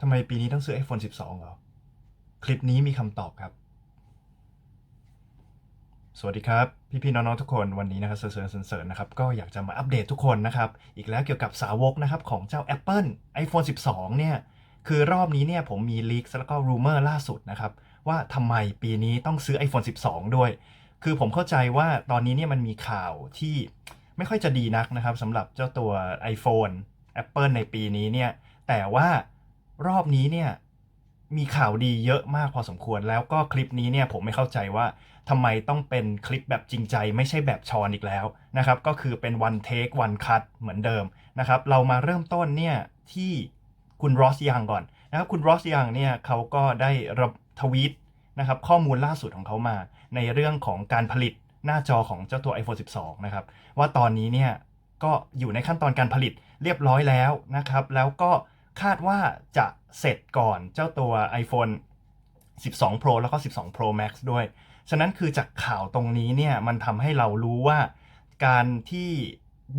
ทำไมปีนี้ต้องซื้อ iPhone 12 เหรอ คลิปนี้มีคำตอบครับ สวัสดีครับ พี่ๆน้องๆทุกคนวันนี้นะครับเสริญเสริญนะครับ ก็อยากจะมาอัปเดตทุกคนนะครับ อีกแล้วเกี่ยวกับสาวกนะครับ ของเจ้า Apple iPhone 12 เนี่ย คือรอบนี้เนี่ยผมมีลีกแล้วก็รูเมอร์ล่าสุดนะครับ ว่าทำไมปีนี้ต้องซื้อ iPhone 12 ด้วย คือผมเข้าใจว่าตอนนี้เนี่ยมันมีข่าวที่ไม่ค่อยจะดีนักนะครับสำหรับเจ้าตัว iPhone Apple ในปีนี้เนี่ยแต่ว่า รอบนี้เนี่ยมีข่าวดีเยอะมากพอสมควร แล้วก็คลิปนี้เนี่ยผมไม่เข้าใจว่าทำไมต้องเป็นคลิปแบบจริงใจ ไม่ใช่แบบชอนอีกแล้วนะครับ ก็คือเป็น one take one cut เหมือนเดิมนะครับ เรามาเริ่มต้นเนี่ยที่คุณรอสยังก่อนนะครับคุณรอสยังเนี่ยเขาก็ได้ระทวีตนะครับข้อมูลล่าสุดของเขามา ในเรื่องของการผลิตหน้าจอของเจ้าตัว iPhone 12 นะครับ ว่าตอนนี้เนี่ยก็อยู่ในขั้นตอนการผลิตเรียบร้อยแล้วนะครับ แล้วก็ คาดว่าจะเสร็จก่อนเจ้าตัว iPhone 12 Pro แล้วก็ 12 Pro Max ด้วย ฉะนั้นคือจากข่าวตรงนี้เนี่ยมันทำให้เรารู้ว่าการที่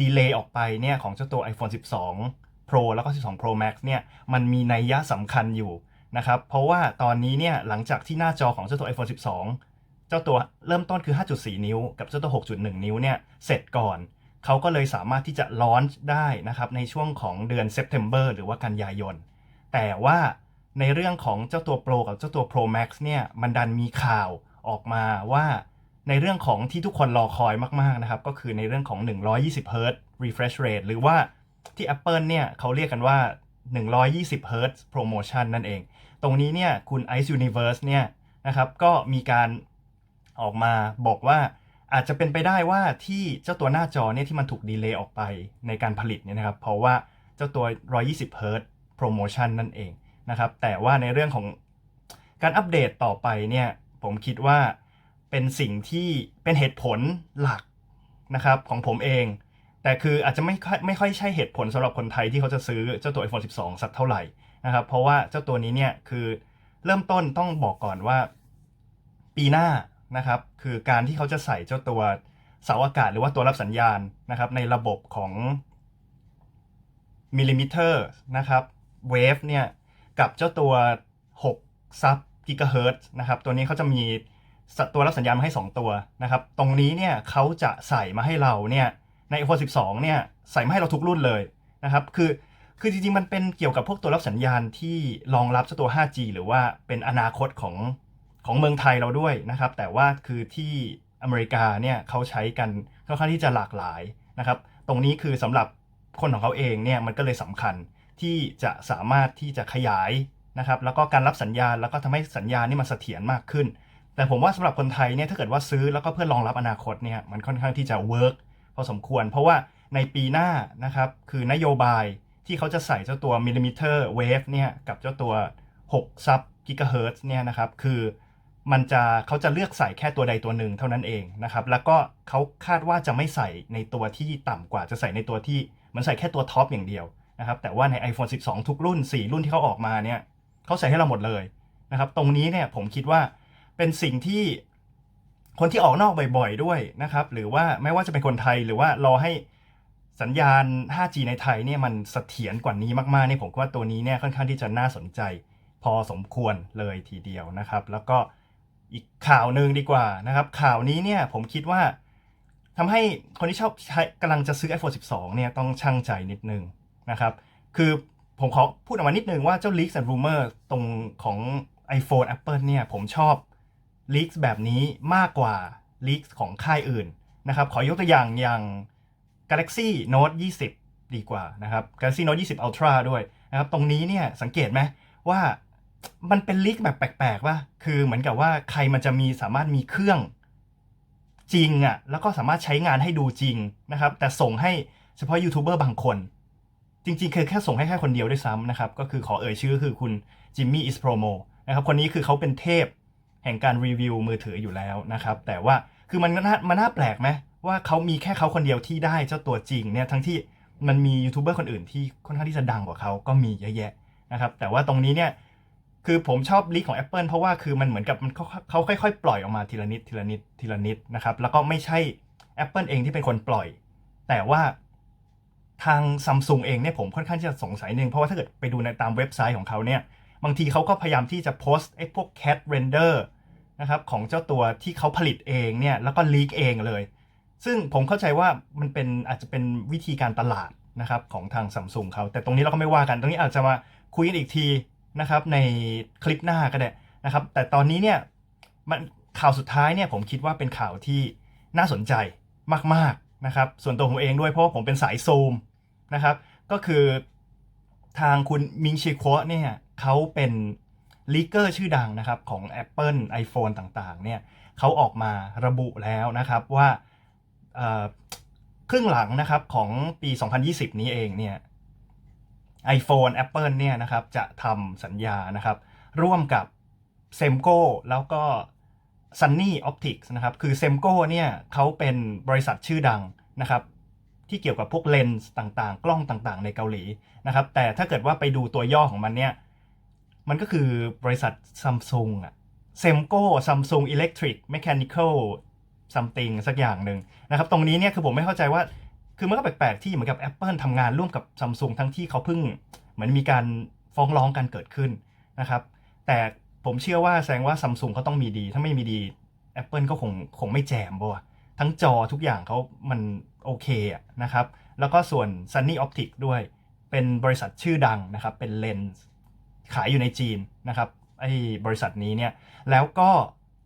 ดีเลย์ออกไปเนี่ยของเจ้าตัว iPhone 12 Pro แล้วก็ 12 Pro Max เนี่ยมันมีนัยยะสำคัญอยู่นะครับ เพราะว่าตอนนี้เนี่ยหลังจากที่หน้าจอของเจ้าตัว iPhone 12 เจ้าตัวเริ่มต้นคือ 5.4 นิ้ว กับเจ้าตัว 6.1 นิ้วเนี่ยเสร็จก่อน เขาก็เลยสามารถที่จะลอนช์ได้นะครับในช่วงของเดือน September หรือว่ากันยายน แต่ว่าในเรื่องของเจ้าตัว Pro กับเจ้าตัว Pro Max เนี่ยมันดันมีข่าวออกมาว่าในเรื่องของที่ทุกคนรอคอยมากๆนะครับ ก็คือในเรื่องของ 120 Hz refresh rate หรือว่าที่ Apple เนี่ยเขาเรียกกันว่า 120 Hz promotion นั่นเอง ตรงนี้เนี่ยคุณ Ice Universe เนี่ยนะครับก็มีการออกมาบอกว่า อาจจะเป็นไปได้ว่าที่เจ้าตัวหน้าจอเนี่ยที่มันถูกดีเลย์ออกไปในการผลิตเนี่ยนะครับ เพราะว่าเจ้าตัว 120 Hz promotion นั่นเองนะครับ แต่ว่าในเรื่องของการอัปเดตต่อไปเนี่ย ผมคิดว่าเป็นสิ่งที่เป็นเหตุผลหลักนะครับของผมเอง แต่คืออาจจะไม่ค่อยไม่ค่อยใช่เหตุผลสำหรับคนไทยที่เขาจะซื้อเจ้าตัว iPhone 12 สักเท่าไหร่นะครับ เพราะว่าเจ้าตัวนี้เนี่ยคือเริ่มต้นต้องบอกก่อนว่า ปีหน้า นะครับคือการที่เขาจะใส่เจ้าตัวเสาอากาศหรือว่าตัวรับสัญญาณนะครับในระบบของมิลลิมิเตอร์นะครับเวฟเนี่ยกับเจ้าตัว6ซับกิกะเฮิรตซ์นะครับตัวนี้เขาจะมีตัวรับสัญญาณมาให้ 2 ตัวนะครับตรงนี้เนี่ยเขาจะใส่มาให้เราเนี่ยใน iPhone 12 เนี่ยใส่มาให้เราทุกรุ่นเลยนะครับคือคือจริงๆ มันเป็นเกี่ยวกับพวกตัวรับสัญญาณที่รองรับเจ้าตัว 5G หรือว่าเป็นอนาคตของ ของเมืองไทยเราด้วยนะครับ แต่ว่าคือที่อเมริกาเนี่ยเขาใช้กันค่อนข้างที่จะหลากหลายนะครับ ตรงนี้คือสำหรับคนของเขาเองเนี่ยมันก็เลยสำคัญที่จะสามารถที่จะขยายนะครับ แล้วก็การรับสัญญาณแล้วก็ทำให้สัญญาณนี่มันเสถียรมากขึ้น แต่ผมว่าสำหรับคนไทยเนี่ยถ้าเกิดว่าซื้อแล้วก็เพื่อรองรับอนาคตเนี่ยมันค่อนข้างที่จะเวิร์กพอสมควร เพราะว่าในปีหน้านะครับคือนโยบายที่เขาจะใส่เจ้าตัวมิลลิมิเตอร์เวฟเนี่ยกับเจ้าตัว 6 ซับกิกะเฮิรตซ์เนี่ยนะครับคือ มันจะเขาจะเลือกใส่แค่ตัวใดตัวหนึ่งเท่านั้นเองนะครับ แล้วก็เขาคาดว่าจะไม่ใส่ในตัวที่ต่ำกว่าจะใส่ในตัวที่มันใส่แค่ตัวท็อปอย่างเดียวนะครับ แต่ว่าใน iPhone 12 ทุกรุ่น 4 รุ่นที่เขาออกมาเนี่ยเขาใส่ให้เราหมดเลยนะครับ ตรงนี้เนี่ยผมคิดว่าเป็นสิ่งที่คนที่ออกนอกบ่อยๆด้วยนะครับ หรือว่าไม่ว่าจะเป็นคนไทยหรือว่ารอให้สัญญาณ 5G ในไทยเนี่ยมันเสถียรกว่านี้มากๆเนี่ยผมว่าตัวนี้เนี่ยค่อนข้างที่จะน่าสนใจ พอสมควรเลยทีเดียวนะครับ แล้วก็ อีกข่าวหนึ่งดีกว่านะครับ ข่าวนี้เนี่ยผมคิดว่าทำให้คนที่ชอบใช้กำลังจะซื้อ iPhone 12 เนี่ยต้องช่างใจนิดนึงนะครับ คือผมขอพูดออกมานิดนึงว่าเจ้า leaks and rumor ตรงของ iPhone Apple เนี่ยผมชอบ leaks แบบนี้มากกว่า leaks ของค่ายอื่นนะครับ ขอยกตัวอย่างอย่าง Galaxy Note 20 ดีกว่านะครับ Galaxy Note 20 Ultra ด้วยนะครับ ตรงนี้เนี่ยสังเกตไหมว่า มันเป็นลีกแบบแปลกๆว่าคือเหมือนกับว่าใครมันจะมีสามารถมีเครื่องจริงอะ่ะแล้วก็สามารถใช้งานให้ดูจริงนะครับ แต่ส่งให้เฉพาะยูทูบเบอร์บางคน จริงๆ คือแค่ส่งให้แค่คนเดียวด้วยซ้ำนะครับ ก็คือขอเอ่ยชื่อคือคุณจิมมี่อิสโปรโมนะครับคนนี้คือเขาเป็นเทพแห่งการรีวิวมือถืออยู่แล้วนะครับ แต่ว่าคือมันน่ามันน่าแปลกไหมว่าเขามีแค่เขาคนเดียวที่ได้เจ้าตัวจริงเนี่ยทั้งที่มันมียูทูบเบอร์คนอื่นที่ค่อนข้างที่จะดังกว่าเขาก็มีเยอะแยะนะครับแต่ว่าตรงนี้เนี่ย คือผมชอบลีกของ Apple เพราะว่าคือมันเหมือนกับมันเขาเขาค่อยๆ ปล่อยออกมาทีละนิดทีละนิดทีละนิดนะครับ แล้วก็ไม่ใช่ Apple เองที่เป็นคนปล่อย แต่ว่าทางซัมซุงเองเนี่ยผมค่อนข้างที่จะสงสัยหนึ่งเพราะว่าถ้าเกิดไปดูในตามเว็บไซต์ของเขาเนี่ย บางทีเขาก็พยายามที่จะโพสต์ไอ้พวก cat render นะครับของเจ้าตัวที่เขาผลิตเองเนี่ยแล้วก็ลีกเองเลย ซึ่งผมเข้าใจว่ามันเป็นอาจจะเป็นวิธีการตลาดนะครับของทางซัมซุงเขาแต่ตรงนี้เราก็ไม่ว่ากัน ตรงนี้อาจจะมาคุยกันอีกที นะครับในคลิปหน้าก็ได้นะครับ แต่ตอนนี้เนี่ยมันข่าวสุดท้ายเนี่ยผมคิดว่าเป็นข่าวที่น่าสนใจมากๆนะครับ ส่วนตัวผมเองด้วยเพราะว่าผมเป็นสายซูมนะครับ ก็คือทางคุณมิงชิโคะเนี่ยเขาเป็นลีกเกอร์ชื่อดังนะครับของ Apple iPhone ต่างๆเนี่ยเขาออกมาระบุแล้วนะครับว่าเครึ่งหลังนะครับของปี 2020 นี้เองเนี่ย iPhone Apple เนี่ยนะครับจะทำสัญญานะครับ ร่วมกับ Semco แล้วก็ Sunny Optics นะครับ คือ Semco เนี่ยเขาเป็นบริษัทชื่อดังนะครับ ที่เกี่ยวกับพวกเลนส์ต่างๆ กล้องต่างๆ ในเกาหลีนะครับ แต่ถ้าเกิดว่าไปดูตัวย่อของมันเนี่ย มันก็คือบริษัท Samsung อะ Semco Samsung Electric Mechanical something สักอย่างหนึ่งนะครับ ตรงนี้เนี่ยคือผมไม่เข้าใจว่า คือมันก็แปลกๆที่เหมือนกับ Apple ทำงานร่วมกับ Samsung ทั้งที่เขาเพิ่งเหมือนมีการฟ้องร้องกันเกิดขึ้นนะครับ แต่ผมเชื่อว่าแสดงว่า Samsung เขาต้องมีดี ถ้าไม่มีดี Apple ก็คงคงไม่แจมบ่วทั้งจอทุกอย่างเขามันโอเคนะครับ แล้วก็ส่วน Sunny Optics ด้วย เป็นบริษัทชื่อดังนะครับ เป็นเลนส์ขายอยู่ในจีนนะครับไอ้บริษัทนี้เนี่ย แล้วก็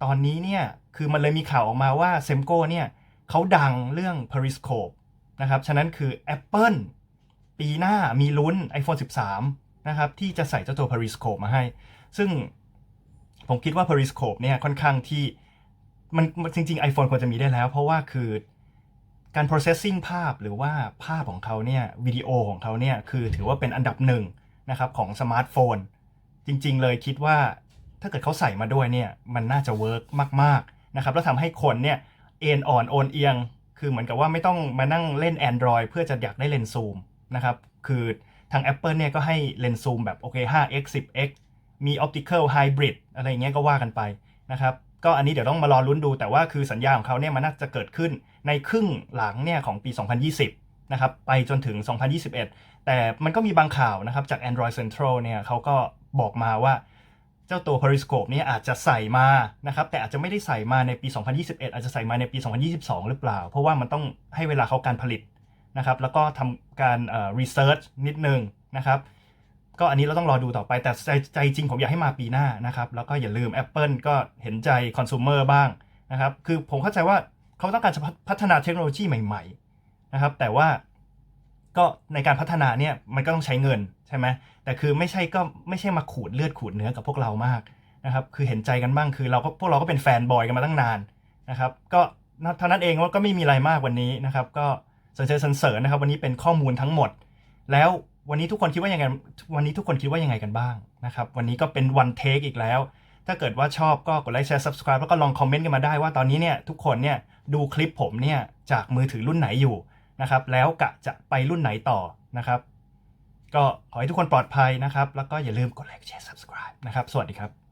ตอนนี้เนี่ย คือมันเลยมีข่าวออกมาว่าเซมโก้เนี่ยเขาดังเรื่อง Periscope นะครับ ฉะนั้นคือ Apple ปีหน้ามีลุ้น iPhone 13 นะครับ ที่จะใส่เจ้าตัว Periscope มาให้ ซึ่งผมคิดว่า Periscope เนี่ยค่อนข้างที่มันจริง ๆ iPhone ควรจะมีได้แล้ว เพราะว่าคือการ processing ภาพหรือว่าภาพของเขาเนี่ยวิดีโอของเขาเนี่ยคือถือว่าเป็นอันดับหนึ่งนะครับของสมาร์ทโฟน จริง ๆ เลยคิดว่าถ้าเกิดเขาใส่มาด้วยเนี่ยมันน่าจะเวิร์กมาก ๆ นะครับ แล้วทำให้คนเนี่ยเอ็นอ่อนโอนเอียง คือเหมือนกับว่าไม่ต้องมานั่งเล่น Android เพื่อจะอยากได้เลนส์ซูมนะครับคือทาง Apple เนี่ยก็ให้เลนส์ซูมแบบโอเค 5x 10x มี optical hybrid อะไรเงี้ยก็ว่ากันไปนะครับก็อันนี้เดี๋ยวต้องมารอลุ้นดู แต่ว่าคือสัญญาของเขาเนี่ยมันน่าจะเกิดขึ้นในครึ่งหลังเนี่ยของปี 2020 นะครับไปจนถึง 2021 แต่มันก็มีบางข่าวนะครับจาก Android Central เนี่ยเขาก็บอกมาว่า เจ้าตัว Periscope เนี่ยอาจจะใส่มานะครับแต่อาจจะไม่ได้ใส่มาในปี 2021 อาจจะใส่มาในปี 2022 หรือเปล่า เพราะว่ามันต้องให้เวลาเขาการผลิตนะครับแล้วก็ทำการเอ่อ research นิดนึงนะครับก็อันนี้เราต้องรอดูต่อไปแต่ใจใจจริงผมอยากให้มาปีหน้านะครับแล้วก็อย่าลืม Apple ก็เห็นใจคอน sumer บ้างนะครับคือผมเข้าใจว่าเขาต้องการจะพัฒนาเทคโนโลยีใหม่ ๆ นะครับแต่ว่าก็ในการพัฒนาเนี่ยมันก็ต้องใช้เงินใช่ไหม แต่คือไม่ใช่ก็ไม่ใช่มาขูดเลือดขูดเนื้อกับพวกเรามากนะครับคือเห็นใจกันบ้างคือเราก็พวกเราก็เป็นแฟนบอยกันมาตั้งนานนะครับก็เท่านั้นเองว่าก็ไม่มีอะไรมากวันนี้นะครับก็สนใจสรรเสริญนะครับ วันนี้เป็นข้อมูลทั้งหมด แล้ววันนี้ทุกคนคิดว่ายังไงวันนี้ทุกคนคิดว่ายังไงกันบ้างนะครับวันนี้ก็เป็นวันเทคอีกแล้ว ถ้าเกิดว่าชอบก็กดไลค์แชร์ subscribe แล้วก็ลองคอมเมนต์กันมาได้ว่าตอนนี้เนี่ยทุกคนเนี่ยดูคลิปผมเนี่ยจากมือถือรุ่นไหนอยู่นะครับแล้วกะจะไปรุ่นไหนต่อนะครับ ก็ขอให้ทุกคนปลอดภัยนะครับ แล้วก็อย่าลืมกดไลค์แชร์ subscribe นะครับ สวัสดีครับ